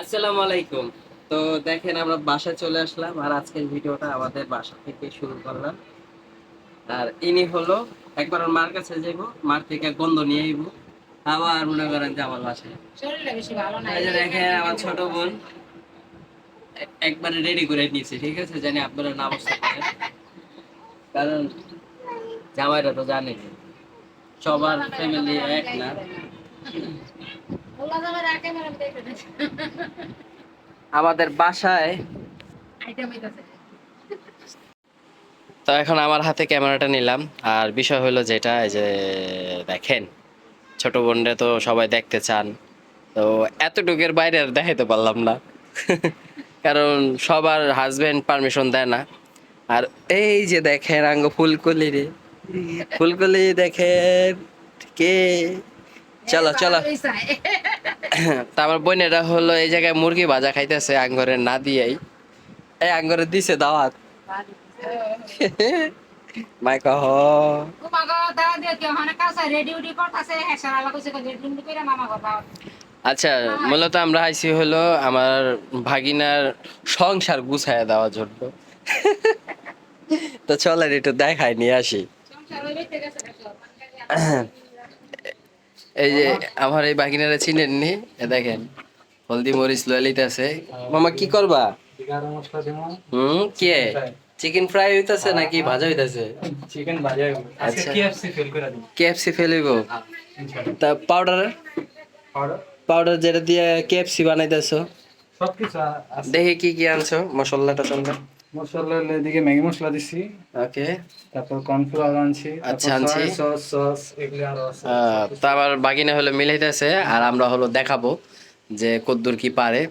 আসসালামু আলাইকুম তো দেখেন আমরা বাসায় চলে আসলাম আর আজকের ভিডিওটা আমাদের বাসা থেকে শুরু করলাম। আর ইনি হলো একবার ওর মার কাছে যাইবো মার থেকে গন্ধ নিয়ে আইবো। আবার মনে করেন যে আমার বাসায়। না দেখেন আমার ছোট বোন। একবারে রেডি করে নিয়েছে ঠিক আছে? জানি আপনারা নাম করেন কারণ জামাইরা তো জানে সবার ফ্যামিলি এক না। আমাদের বাসায় তো এখন আমার হাতে ক্যামেরাটা নিলাম, আর বিষয় হলো যেটা যে দেখেন, ছোট বোনরে তো সবাই দেখতে চান, তো এতটুকের বাইরে আর দেখাইতে পারলাম না। কারণ সবার হাজবেন্ড পারমিশন দেয় না। আর এই যে দেখেন আঙ্গ ফুলকলি রে, ফুলকলি দেখেন কে চলো চলো। তারপর বোনেরা হলো এই জায়গায় মুরগি ভাজা খাইতেছে আঙ্গরে না দিয়েই। এই আঙ্গরে দিছে দাওয়াত। মাই কহ। আচ্ছা মূলত আমরা আইসি হলো আমার ভাগিনার সংসার গুছায় দেওয়ার জন্য। তো চলেন একটু দেখাই নিয়ে আসি সংসার হইবে ঠিক আছে দেখো এই যে আমার এই ভাগিনারা চিনেন নি? এ দেখেন হলদি মরিচ ললিত আছে। মামা কি করবা? হুম কে? চিকেন ফ্রাই হইতাছে নাকি ভাজা হইতাছে? চিকেন ভাজা আচ্ছা। কেএফসি ফেল করে দিই কেএফসি ফেলিব ইনশাআল্লাহ। তা পাউডার পাউডার পাউডার যেটা দিয়ে কেএফসি বানাইতেছো? সব কিছু দেখি কি কি আনছো মশলাটা চলবে মশলা এদিকে ম্যাগি মশলা দিছি। ওকে। তারপর কর্নফ্লাওয়ার আনছি। আচ্ছা, আনছি। সস সস এগুলো বাগিনা হলো মিলাইতেছে আর আমরা হলো দেখাবো যে কদ্দুর কি পারে।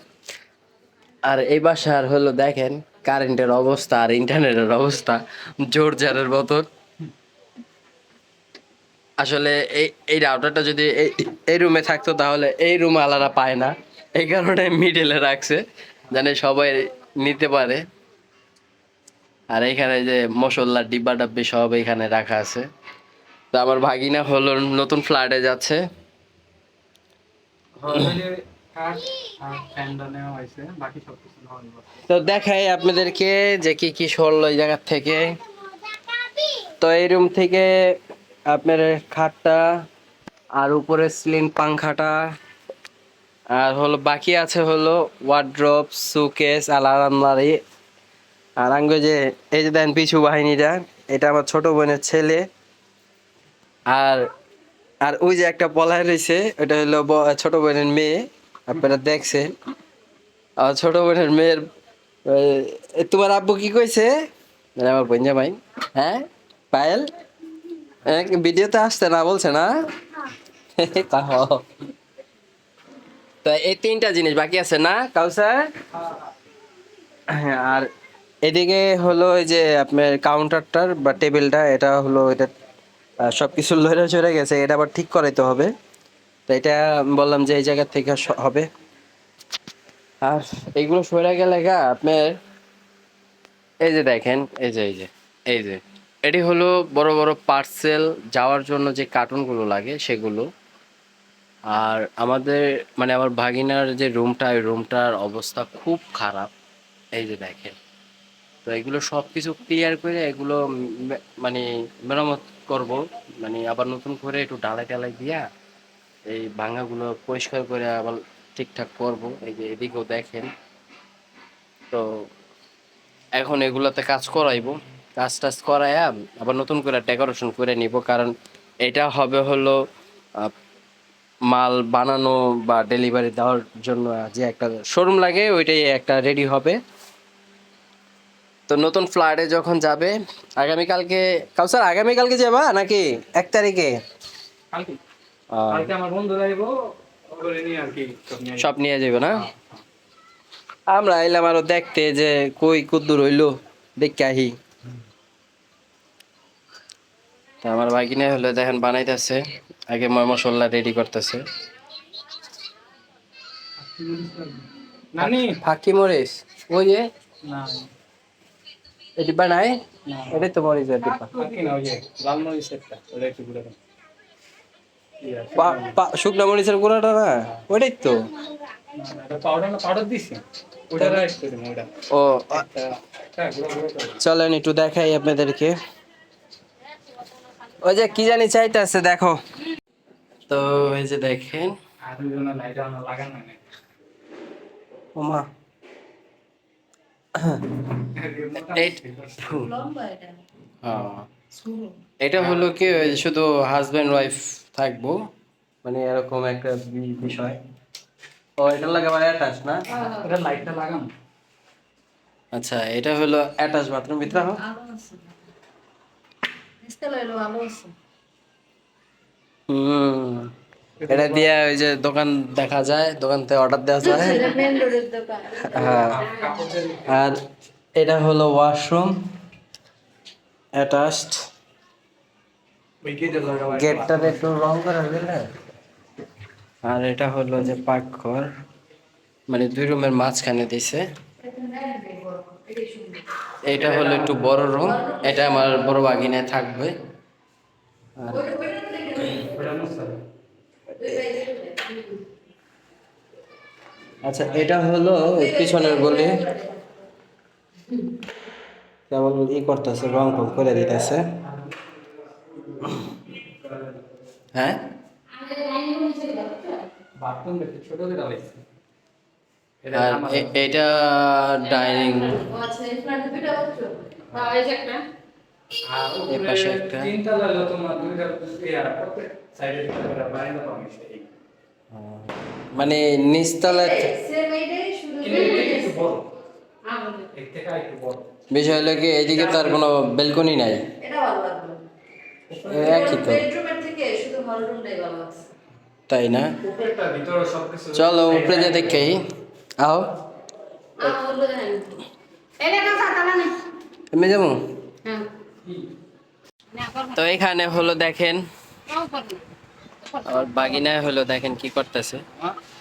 আর এই বাসার হলো দেখেন কারেন্টের অবস্থা আর ইন্টারনেটের অবস্থা জোর জারের মতন আসলে এই এই রাউটারটা যদি এই এই রুমে থাকতো তাহলে এই রুম আলাদা পায় না। এই কারণে মিডলে রাখছে জানে সবাই নিতে পারে। আর এখানে যে মশলার ডিব্বা ডাব্বি সব এখানে রাখা আছে। তো আমার ভাগিনা হলো নতুন ফ্ল্যাটে যাচ্ছে। হয়েছে তো দেখাই আপনাদেরকে যে কি কি সরলো এই জায়গার থেকে। তো এই রুম থেকে আপনার খাটটা আর উপরে সিলিং পাংখাটা আর হলো বাকি আছে হলো ওয়ার্ড্রপ সুকেস আর আলমারি আর আঙ্গ যে এই যে দেন পিছু বাহিনীটা এটা আমার ছোট বোনের ছেলে। আর আর ওই যে একটা পলায় রয়েছে ওটা হলো ছোট বোনের মেয়ে আপনারা দেখছেন। আর ছোট বোনের মেয়ের তোমার আব্বু কি কইছে? মানে আমার বোন জামাই। হ্যাঁ? পায়েল? হ্যাঁ, ভিডিওতে আসতে না বলছে না। তো এই তিনটা জিনিস বাকি আছে না কাউসার? হ্যাঁ, আর এদিকে হলো ওই যে আপনার কাউন্টারটার বা টেবিলটা এটা হলো এটা আহ, সবকিছু লড়ে চড়ে গেছে এটা আবার ঠিক করাইতে হবে। তো এটা বললাম যে এই জায়গা থেকে হবে। আর এইগুলো সরে গেলে গা আপনার এই যে দেখেন এই যে এই যে এই যে এটি হলো বড় বড় পার্সেল যাওয়ার জন্য যে কার্টুনগুলো লাগে সেগুলো। আর আমাদের মানে আমার ভাগিনার যে রুমটা ওই রুমটার অবস্থা খুব খারাপ। এই যে দেখেন। তো এগুলো সব কিছু ক্লিয়ার করে এগুলো মানে মেরামত করব। মানে আবার নতুন করে একটু ডালাই টালাই দিয়া এই ভাঙাগুলো পরিষ্কার করে আবার ঠিকঠাক করব। এই যে এদিকেও দেখেন। তো এখন এগুলোতে কাজ করাইবো। কাজ টাজ করাইয়া আবার নতুন করে ডেকোরেশন করে নিব। কারণ এটা হবে হলো মাল বানানো বা ডেলিভারি দেওয়ার জন্য যে একটা শোরুম লাগে, ওইটাই একটা রেডি হবে। তো নতুন ফ্ল্যাটে যখন যাবে আগামীকালকে কাউসার আগামীকালকে যাবা নাকি এক তারিখে? সব নিয়ে যাবে না? আমরা এলাম আরও দেখতে যে কই কুদ্দুর হইল দেখে আহি। তা আমার ভাগিনে হলো দেখেন বানাইতেছে আগে ময় মশলা রেডি করতেছে। নানি ফাঁকি মরিচ? ওই যে? না। এই ডিব্বা নাই? এটাই তো মরিচের ডিব্বা লাল ওটা একটু ঘুরে শুকনো মরিচের গুঁড়াটা না? ওইটাই তো। ও চলেন একটু দেখাই আপনাদেরকে। ওই যে কি জানি চাইতেছে দেখো। তো এই যে দেখেন। ওমা। এটা হলো কি শুধু হাজব্যান্ড ওয়াইফ থাকব মানে এরকম একটা বিষয়। ও এটা লাগে আবার অ্যাটাচ না? এটা লাইটটা লাগানো। আচ্ছা এটা হলো অ্যাটাচ বাথরুম ভিতরে হোক। হুম। এটা দিয়ে ওই যে দোকান দেখা যায় দোকান থেকে অর্ডার দেওয়া যায়। হ্যাঁ। আর এটা হলো ওয়াশরুম অ্যাটাচড গেটটা একটু রং করে দিলে আর এটা হলো যে পাকঘর মানে দুই রুমের মাঝখানে দিছে। এটা হলো একটু বড় রুম এটা আমার বড় বাগিনে থাকবে। আর ওটা মুছতে হবে। আচ্ছা এটা হলো পিছনের গলি। কেবল ই করতেছে, রং টং করে দিতেছে। হ্যাঁ? এটা ডাইনিং। একটা। তিনটা লাগল তোমার, দুইটা মানে বড় বিষয় হলো কি এইদিকে তার কোনো বেলকনি নাই। একই তো। তাই না? চলো উপরে যে আও দেখা। নেই। আমি যাব? হ্যাঁ। তো এখানে হলো দেখেন। আমার বাগিনায় হলো দেখেন কি করতেছে।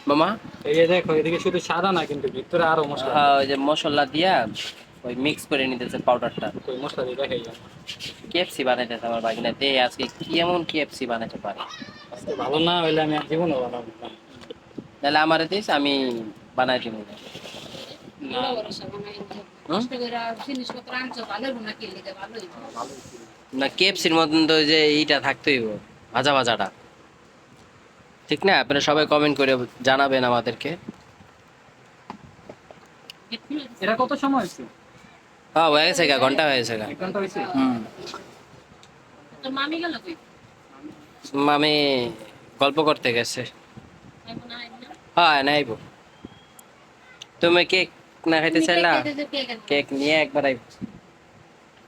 মামা? এই যে দেখো এদিকে শুধু সাদা না কিন্তু ভিতরে আরও মশলা। হ্যাঁ ওই যে মশলা দিয়া ওই মিক্স করে নিতেছে পাউডারটা ওই মশলা দিয়ে দেখাই কেএফসি বানাইতেছে আমার বাগিনা। দে আজকে কেমন কেএফসি বানাইতে পারে? আজকে ভালো না হইলে আমি আর জীবনে বানাবো তাহলে আমার দিস আমি বানাই দিব। না। না। কেএফসির মতন তো ওই যে এইটা থাকতেই হবে, ভাজা ভাজাটা ঠিক না? আপনারা সবাই কমেন্ট করে জানাবেন আমাদেরকে। এটা কত সময় হয়েছে? হ্যাঁ হয়ে গেছে গা ঘণ্টা হয়ে গেছে গা। ঘণ্টা হয়েছে? হুম। তোর মামি গেল কই? আমি গল্প করতে গেছে। আইবো না? না হ্যাঁ নাইব তুমি কেক না খাইতে চাইলা? কে কে কেক নিয়ে একবার আইব।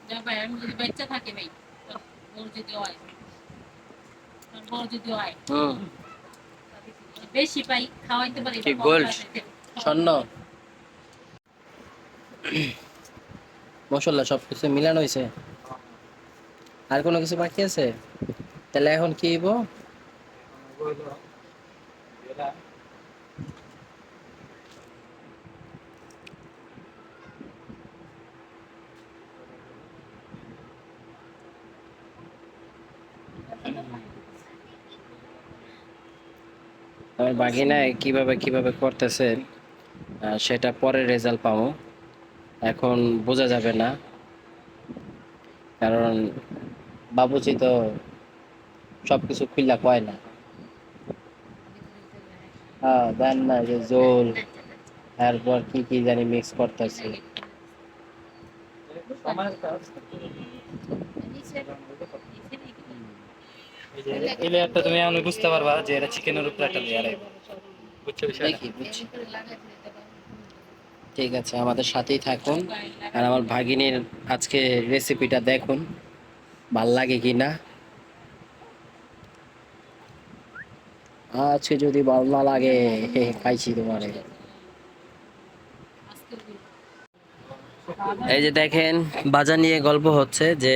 যা আমি যদি বাচ্চা থাকে ভাই তোর বড় যদি হয় তোর বড় যদি হয় হুম। বেশি পাই খাওয়াইতে পারি কি গোল্ড? স্বর্ণ? মশলা সব কিছু মিলানো হয়েছে আর কোনো কিছু বাকি আছে? তাহলে এখন কি হইব? আমার বাগিনায় কীভাবে কীভাবে করতেছে সেটা পরে রেজাল্ট পাবো। এখন বোঝা যাবে না। কারণ বাবুজি তো সব কিছু খুললা কয় না। হ্যাঁ দেন না যে জোল, তারপর কি কি জানি মিক্স করতেছে। এই লেয়ারটা তুমি এখন বুঝতে পারবা যে এটা চিকেনের উপরে একটা লেয়ার বুঝছ ঠিক আছে, আমাদের সাথেই থাকুন। আর আমার ভাগিনীর আজকে রেসিপিটা দেখুন, ভালো লাগে কি না আজকে যদি ভালো না লাগে, হে খাইছি তোমারে। এই যে দেখেন বাজা নিয়ে গল্প হচ্ছে যে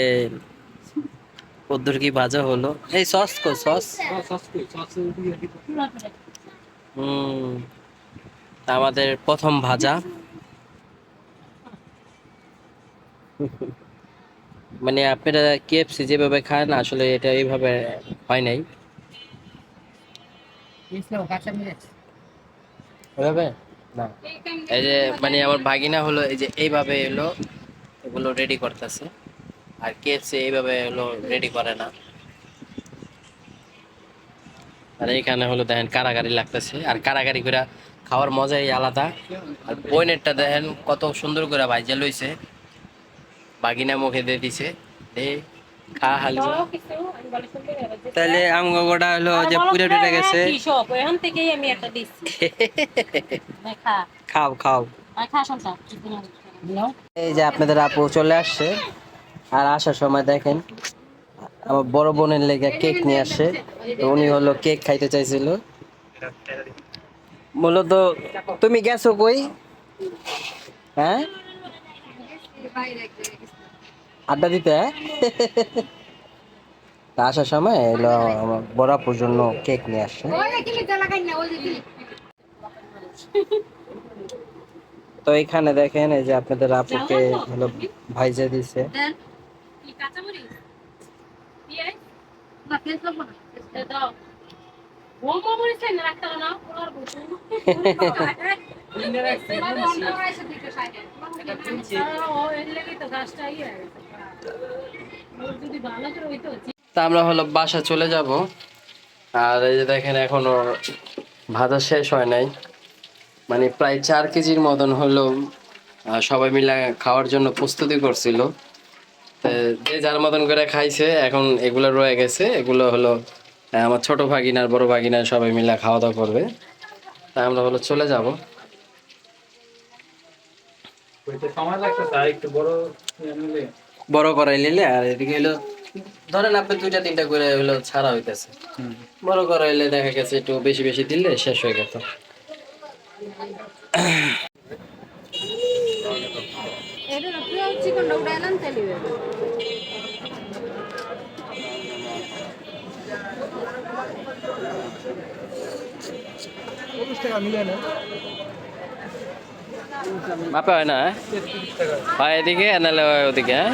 কদ্দুর কি ভাজা হলো? এই সস কো, সস। আমাদের প্রথম ভাজা। মানে আপনারা কেএফসি যেভাবে খান, আসলে এটা এইভাবে হয় নাই। এভাবে? না। এই যে মানে আমার ভাগিনা হলো, এই যে এইভাবে এলো, এগুলো রেডি করতেছে। আর কেএফসি এইভাবে হলো রেডি করে না। আর এইখানে হলো দেখেন কারাগারি লাগতেছে। আর কারাগারি করে খাওয়ার মজাই আলাদা। আর বইনেরটা দেখেন কত সুন্দর করে ভাইজা লইছে। বাগিনা মুখে দিয়ে দিছে। খা হালি। তাহলে আমগোটা হলো যে পুরে টুরে গেছে। এখান থেকেই আমি একটা দিচ্ছি। খাও খাও। এই যে আপনাদের আপু চলে আসছে। আর আসার সময় দেখেন, আমার বড় বোনের লেগে কেক নিয়ে আসছে তো উনি হলো কেক খাইতে চাইছিল। মূলত তুমি গেছো কই? হ্যাঁ? আড্ডা দিতে তা আসার সময় এলো আমার বড় আপুর জন্য কেক নিয়ে আসছে তো এখানে দেখেন, এই যে আপনাদের আপুকে হলো ভাইজা দিছে। কি কাঁচামরিচ? পিয়াজ দাও। মরিচ না রাখতে না তো ইয়ে। তা আমরা হলো বাসা চলে যাব। আর এই যে দেখেন এখনও ভাজা শেষ হয় নাই। মানে প্রায় চার কেজির মতন হলো সবাই মিলে খাওয়ার জন্য প্রস্তুতি করছিল। যে যার মতন করে খাইছে এখন এগুলো রয়ে গেছে। এগুলো হলো আমার ছোট ভাগিনার বড় ভাগিনার সবাই মিলে খাওয়া দাওয়া করবে। তাই আমরা হলো চলে যাব। বড় করাই নিলে আর এদিকে হলো ধরেন আপনি দুইটা তিনটা করে হলো ছাড়া হইতেছে। বড় করাইলে দেখা গেছে একটু বেশি বেশি দিলে শেষ হয়ে গেত। মাপে হয় না হ্যাঁ? হয় এদিকে নাহলে হয় ওদিকে হ্যাঁ?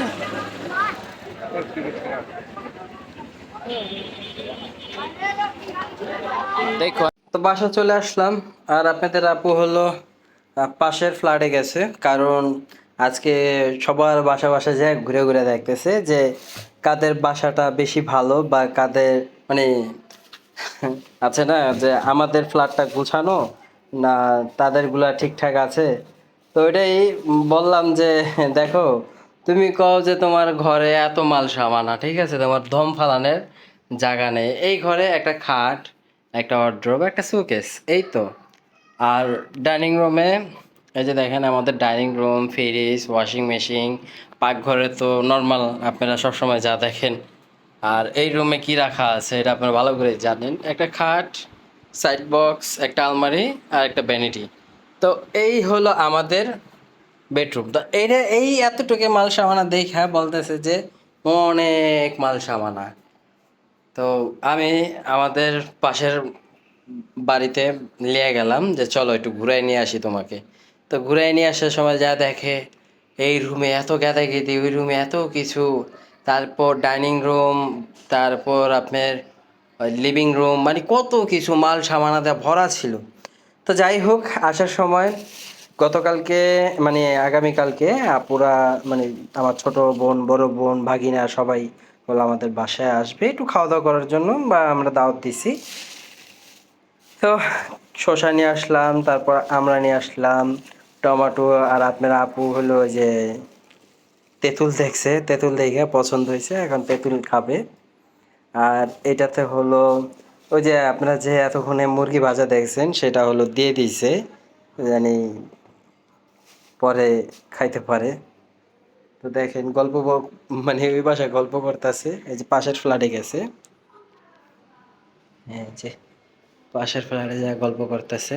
দেখো। তো বাসা চলে আসলাম আর আপনাদের আপু হলো পাশের ফ্ল্যাটে গেছে কারণ আজকে সবার বাসা বাসা যায়, ঘুরে ঘুরে দেখতেছে যে কাদের বাসাটা বেশি ভালো বা কাদের মানে আছে না যে আমাদের ফ্ল্যাটটা গুছানো না তাদেরগুলা ঠিকঠাক আছে? তো ওইটাই বললাম যে, দেখো, তুমি কও যে তোমার ঘরে এত মাল সামানা, ঠিক আছে? তোমার ধম ফালানের জায়গা নেই। এই ঘরে একটা খাট, একটা ওয়ার্ড্রোব একটা সুকেস এই তো। আর ডাইনিং রুমে এই যে দেখেন আমাদের dining room, fridge, washing machine, পাকঘরে তো নর্মাল আপনারা সবসময় যা দেখেন। আর এই রুমে কি রাখা আছে এটা আপনারা ভালো করে জানেন। একটা খাট সাইড বক্স একটা আলমারি আর একটা ভ্যানিটি তো এই হলো আমাদের বেডরুম তো এইটা এই এতটুকু মাল সামানা দেখা বলতেছে যে অনেক মাল সামানা তো আমি আমাদের পাশের বাড়িতে নিয়ে গেলাম যে চলো একটু ঘুরাই নিয়ে আসি তোমাকে। তো ঘুরাই নিয়ে আসার সময় যা দেখে, এই রুমে এত গেদি ওই রুমে এত কিছু। তারপর ডাইনিং রুম, তারপর আপনার লিভিং রুম মানে কত কিছু মাল সামানাতে ভরা ছিল। তো যাই হোক, আসার সময় গতকালকে মানে আগামীকালকে আপুরা মানে আমার ছোট বোন, বড় বোন, ভাগিনা সবাই বলে আমাদের বাসায় আসবে, একটু খাওয়া দাওয়া করার জন্য বা আমরা দাওয়াত দিছি। তো শশা নিয়ে আসলাম, তারপর আমরা নিয়ে আসলাম টমেটো আর আপনার আপু হলো ওই যে তেঁতুল দেখছে, তেঁতুল দেখে পছন্দ হয়েছে, এখন তেঁতুল খাবে। আর এটাতে হলো ওই যে আপনারা যে এতক্ষণে মুরগি ভাজা দেখছেন, সেটা হলো দিয়ে দিয়েছে, জানি পরে খাইতে পারে। তো দেখেন গল্প মানে ওই বাসায় গল্প করতেছে, এই যে পাশের ফ্ল্যাটে গেছে। হ্যাঁ যে পাশের ফ্ল্যাটে যা গল্প করতেছে।